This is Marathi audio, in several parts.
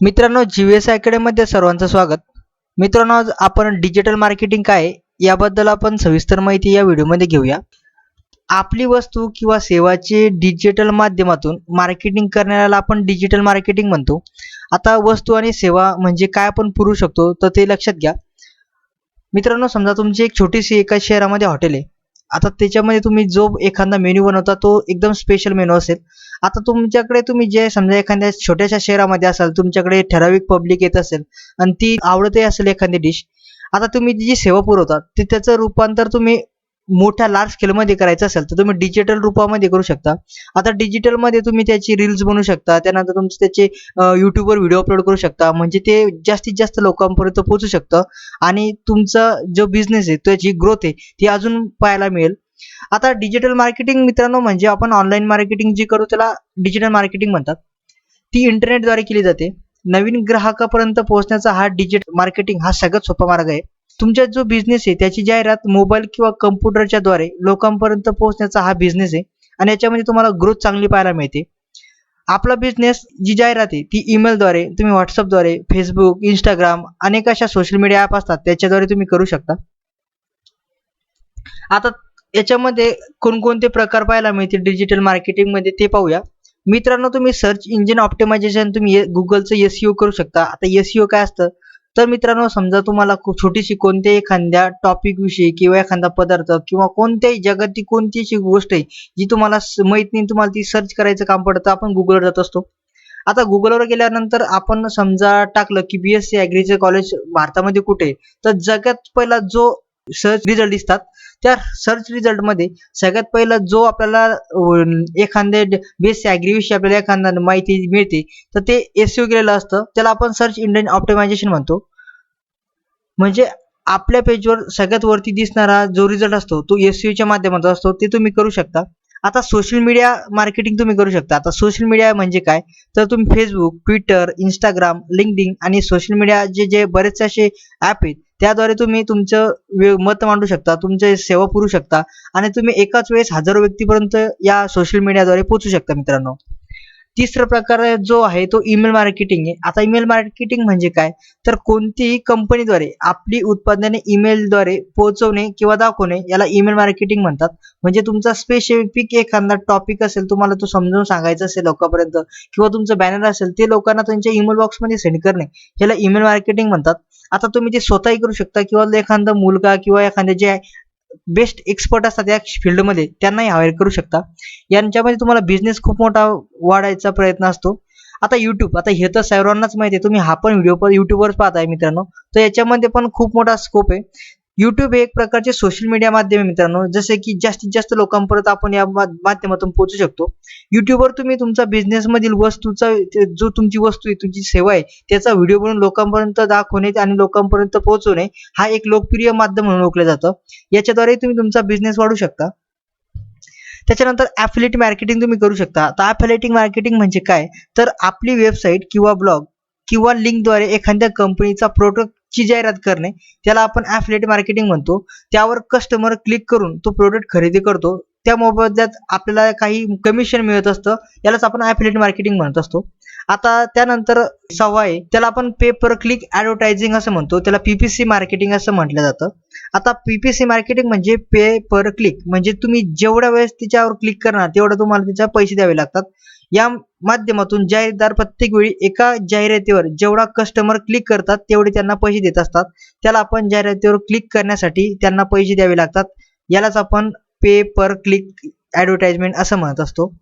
मित्रांनो जी व्ही एस अकॅडमीमध्ये सर्वांचं स्वागत. मित्रांनो आज आपण डिजिटल मार्केटिंग काय आहे, याबद्दल आपण सविस्तर माहिती या व्हिडिओमध्ये घेऊया. आपली वस्तू किंवा सेवाचे डिजिटल माध्यमातून मार्केटिंग करण्याला आपण डिजिटल मार्केटिंग म्हणतो. आता वस्तू आणि सेवा म्हणजे काय आपण पुरवू शकतो तर ते लक्षात घ्या. मित्रांनो समजा तुमची एक छोटीशी एका शहरामध्ये हॉटेल आहे. आता त्याच्यामध्ये तुम्ही जो एखादा मेन्यू बनवता तो एकदम स्पेशल मेन्यू असेल. आता तुमच्याकडे तुम्ही जे समजा एखाद्या छोट्याशा शहरामध्ये असाल तुमच्याकडे ठराविक पब्लिक येत असेल आणि ती आवडतही असेल एखादी डिश आता तुम्ही ती जी सेवा पुरवता ते त्याचं रूपांतर तुम्ही मोठ्या लार्ज स्केलमध्ये करायचं असेल तर तुम्ही डिजिटल रूपामध्ये करू शकता. आता डिजिटलमध्ये तुम्ही त्याची रील्स बनवू शकता त्यानंतर तुमचे त्याचे यूट्यूबवर व्हिडिओ अपलोड करू शकता म्हणजे ते जास्तीत जास्त लोकांपर्यंत पोहोचू शकतं आणि तुमचा जो बिझनेस आहे त्याची ग्रोथ आहे ती अजून पाहायला मिळेल. आता डिजिटल मार्केटिंग मित्रांनो म्हणजे आपण ऑनलाईन मार्केटिंग जी करू त्याला डिजिटल मार्केटिंग म्हणतात. ती इंटरनेटद्वारे केली जाते. नवीन ग्राहकापर्यंत पोहोचण्याचा हा डिजिटल मार्केटिंग हा सगळ्यात सोपा मार्ग आहे. तुमचा जो बिझनेस आहे त्याची जाहिरात मोबाईल किंवा कम्प्युटरच्या द्वारे लोकांपर्यंत पोहोचण्याचा हा बिझनेस आहे आणि याच्यामध्ये तुम्हाला ग्रोथ चांगली पाहायला मिळते. आपला बिझनेस जी जाहिरात आहे ती ईमेलद्वारे तुम्ही व्हॉट्सअपद्वारे फेसबुक इंस्टाग्राम अनेक अशा सोशल मीडिया ॲप असतात त्याच्याद्वारे तुम्ही करू शकता. आता याच्यामध्ये कोणकोणते प्रकार पाहायला मिळतील डिजिटल मार्केटिंगमध्ये ते पाहूया. मित्रांनो तुम्ही सर्च इंजिन ऑप्टिमायझेशन तुम्ही गुगलचं एस करू शकता. आता एस काय असतं? तर मित्रांनो समजा तुम्हाला खूप छोटीशी कोणत्याही एखाद्या टॉपिक विषयी किंवा एखादा पदार्थ किंवा कोणत्याही जगातली कोणतीशी गोष्ट आहे जी तुम्हाला माहीत नाही तुम्हाला ती सर्च करायचं काम पडतं आपण गुगलवर जात असतो. आता गुगलवर गेल्यानंतर आपण समजा टाकलं की बी एस सी कॉलेज भारतामध्ये कुठे आहे? तर जगात पहिला जो सर्च रिझल्ट दिसतात. त्या सर्च रिझल्टमध्ये सगळ्यात पहिला जो आपल्याला एखाद्या बेस ॲग्रीविषयी आपल्याला एखाद्या माहिती मिळते तर ते एस केलेलं असतं. त्याला आपण सर्च इंडियन ऑप्टिमायझेशन म्हणतो. म्हणजे आपल्या पेजवर सगळ्यात वरती दिसणारा जो रिझल्ट असतो तो एस यूच्या माध्यमातून असतो ते तुम्ही करू शकता. आता सोशल मीडिया मार्केटिंग तुम्ही करू शकता. आता सोशल मीडिया म्हणजे काय? तर तुम्ही फेसबुक ट्विटर इंस्टाग्राम लिंक्डइन आणि सोशल मीडिया जे जे बरेचसे असे ॲप आहेत त्याद्वारे तुम्ही तुमचं मत मांडू शकता तुमचे सेवा पुरू शकता आणि तुम्ही एकाच वेळेस हजारो व्यक्तीपर्यंत या सोशल मीडियाद्वारे पोचू शकता मित्रांनो. तिसरा प्रकार जो आहे तो ईमेल मार्केटिंग आहे. आता ईमेल मार्केटिंग म्हणजे काय? तर कोणतीही कंपनीद्वारे आपली उत्पादने ईमेलद्वारे पोहोचवणे किंवा दाखवणे याला ईमेल मार्केटिंग म्हणतात. म्हणजे तुमचा स्पेसिफिक एखादा टॉपिक असेल तुम्हाला तो समजावून सांगायचा असेल लोकांपर्यंत किंवा तुमचं बॅनर असेल ते लोकांना त्यांच्या ईमेल बॉक्समध्ये सेंड करणे. याला ईमेल मार्केटिंग म्हणतात. आता तुम्ही ते स्वतःही करू शकता किंवा एखादा मुलगा किंवा एखाद्या जे बेस्ट एक्सपर्ट असतात या फील्डमध्ये त्यांनाही हायर करू शकता. यांच्यामध्ये तुम्हाला बिझनेस खूप मोठा वाढायचा प्रयत्न असतो. आता यूट्यूब आता हे तर सर्वांनाच माहिती आहे. तुम्ही हा पण व्हिडिओ यूट्यूबवर पाहताय मित्रांनो. तर याच्यामध्ये पण खूप मोठा स्कोप आहे. यूट्यूब हे एक प्रकारचे सोशल मीडिया माध्यम आहे मित्रांनो. जसे की जास्तीत जास्त लोकांपर्यंत आपण या माध्यमातून पोहोचू शकतो. यूट्यूबवर तुम्ही तुमचा बिझनेसमधील वस्तूचा जो तुमची वस्तू आहे तुमची सेवा आहे त्याचा व्हिडिओ बनवून लोकांपर्यंत दाखवणे आणि लोकांपर्यंत पोहोचवणे हा एक लोकप्रिय माध्यम म्हणून ओळखलं जातं. याच्याद्वारे तुम्ही तुमचा बिझनेस वाढू शकता. त्याच्यानंतर ॲफिलेट मार्केटिंग तुम्ही करू शकता. आता ॲफिलेटिंग मार्केटिंग म्हणजे काय? तर आपली वेबसाईट किंवा ब्लॉग किंवा लिंकद्वारे एखाद्या कंपनीचा ची जाहिरात करणे त्याला आपण ॲफिलेट मार्केटिंग म्हणतो. त्यावर कस्टमर क्लिक करून तो प्रोडक्ट खरेदी करतो. त्या मोबदल्यात आपल्याला काही कमिशन मिळत असतं. यालाच आपण ॲफिलेट मार्केटिंग म्हणत असतो. आता त्यानंतर सहावा आहे त्याला आपण पे पर क्लिक ॲडव्हर्टायझिंग असं म्हणतो. त्याला पी पी सी मार्केटिंग असं म्हटलं जातं. आता पी पी सी मार्केटिंग म्हणजे पे पर क्लिक म्हणजे तुम्ही जेवढ्या वेळेस त्याच्यावर क्लिक करणार तेवढं तुम्हाला त्याच्या पैसे द्यावे लागतात. या माध्यमातून जाहिरदार प्रत्येक वेळी एका जाहिरातीवर जेवढा कस्टमर क्लिक करतात तेवढे त्यांना पैसे देत असतात. त्याला आपण जाहिरातीवर क्लिक करण्यासाठी त्यांना पैसे द्यावे लागतात. यालाच आपण पे पर क्लिक ॲडव्हर्टाइजमेंट असं म्हणत असतो.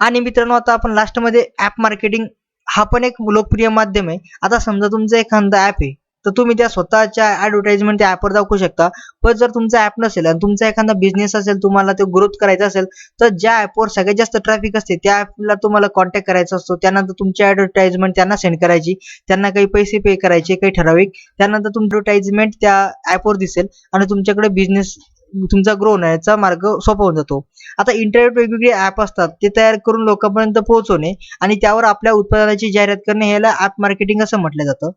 आणि मित्रांनो आता आपण लास्टमध्ये ॲप मार्केटिंग हा पण एक लोकप्रिय माध्यम आहे. आता समजा तुमचं एखादा ॲप आहे तर तुम्ही त्या स्वतःच्या ॲडव्हर्टाइजमेंट त्या ॲपवर दाखवू शकता. पण जर तुमचा ॲप नसेल आणि तुमचा एखादा बिझनेस असेल तुम्हाला ते ग्रोथ करायचा असेल तर ज्या ॲपवर सगळ्यात जास्त ट्रॅफिक असते त्या ॲपला तुम्हाला कॉन्टॅक्ट करायचा असतो. त्यानंतर तुमची ॲडव्हर्टाइजमेंट त्यांना सेंड करायची. त्यांना काही पैसे पे करायचे काही ठराविक. त्यानंतर तुमची ॲडव्हर्टाइजमेंट त्या ॲपवर दिसेल आणि तुमच्याकडे बिझनेस तुमचा ग्रो होण्याचा मार्ग सोपा होऊन जातो. आता इंटरनेट वेगवेगळे ॲप असतात ते तयार करून लोकांपर्यंत पोहोचवणे आणि त्यावर आपल्या उत्पादनाची जाहिरात करणे ह्याला ॲप मार्केटिंग असं म्हटलं जातं.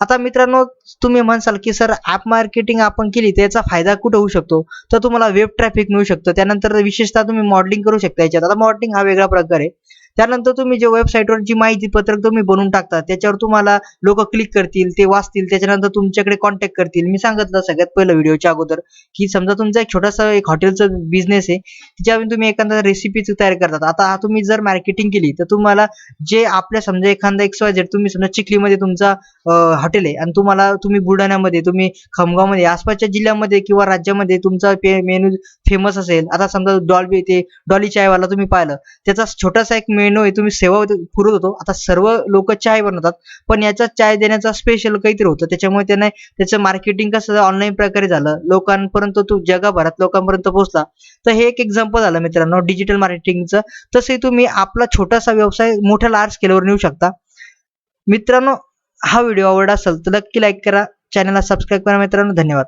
आता मित्रांनो तुम्ही म्हणसाल की सर ॲप मार्केटिंग आपण केली तर याचा फायदा कुठं होऊ शकतो? तर तुम्हाला वेब ट्रॅफिक मिळू शकतं. त्यानंतर विशेषतः तुम्ही मॉडेलिंग करू शकता याच्यात. आता मॉडेलिंग हा वेगळा प्रकार आहे. त्यानंतर तुम्ही जे वेबसाईटवर जी माहिती पत्रक तुम्ही बनवून टाकता त्याच्यावर तुम्हाला लोक क्लिक करतील ते वाचतील त्याच्यानंतर तुमच्याकडे कॉन्टॅक्ट करतील. मी सांगितलं सगळ्यात पहिलं व्हिडिओच्या अगोदर की समजा तुमचा एक छोटासा एक हॉटेलचा बिझनेस आहे त्याच्यावर तुम्ही एखादा रेसिपीच तयार करतात. आता हा तुम्ही जर मार्केटिंग केली तर तुम्हाला जे आपल्या समजा एखादा एक्स वाय झेड तुम्ही समजा चिखलीमध्ये तुमचा हॉटेल आहे आणि तुम्हाला तुम्ही बुलढाण्यामध्ये तुम्ही खमगावमध्ये आसपासच्या जिल्ह्यामध्ये किंवा राज्यामध्ये तुमचा मेनू फेमस असेल. आता समजा डॉल्बी ते डॉली चायवाला तुम्ही पाहिलं त्याचा छोटासा एक मेनू आहे तुम्ही सेवा पुरवत होतो. आता सर्व लोक चाय बनवतात पण याचा चाय देण्याचा स्पेशल काहीतरी होतं. त्याच्यामुळे त्याने त्याचं मार्केटिंग कसं ऑनलाईन प्रकारे झालं. लोकांपर्यंत तो जगभरात लोकांपर्यंत पोहोचला. तर हे एक एक्झाम्पल झालं मित्रांनो डिजिटल मार्केटिंगचं तसंही तुम्ही आपला छोटासा व्यवसाय मोठ्या लार्ज स्केलवर नेऊ शकता. मित्रांनो हा व्हिडिओ आवडला असेल तर नक्की लाईक करा. चॅनलला सबस्क्राईब करा मित्रांनो. धन्यवाद.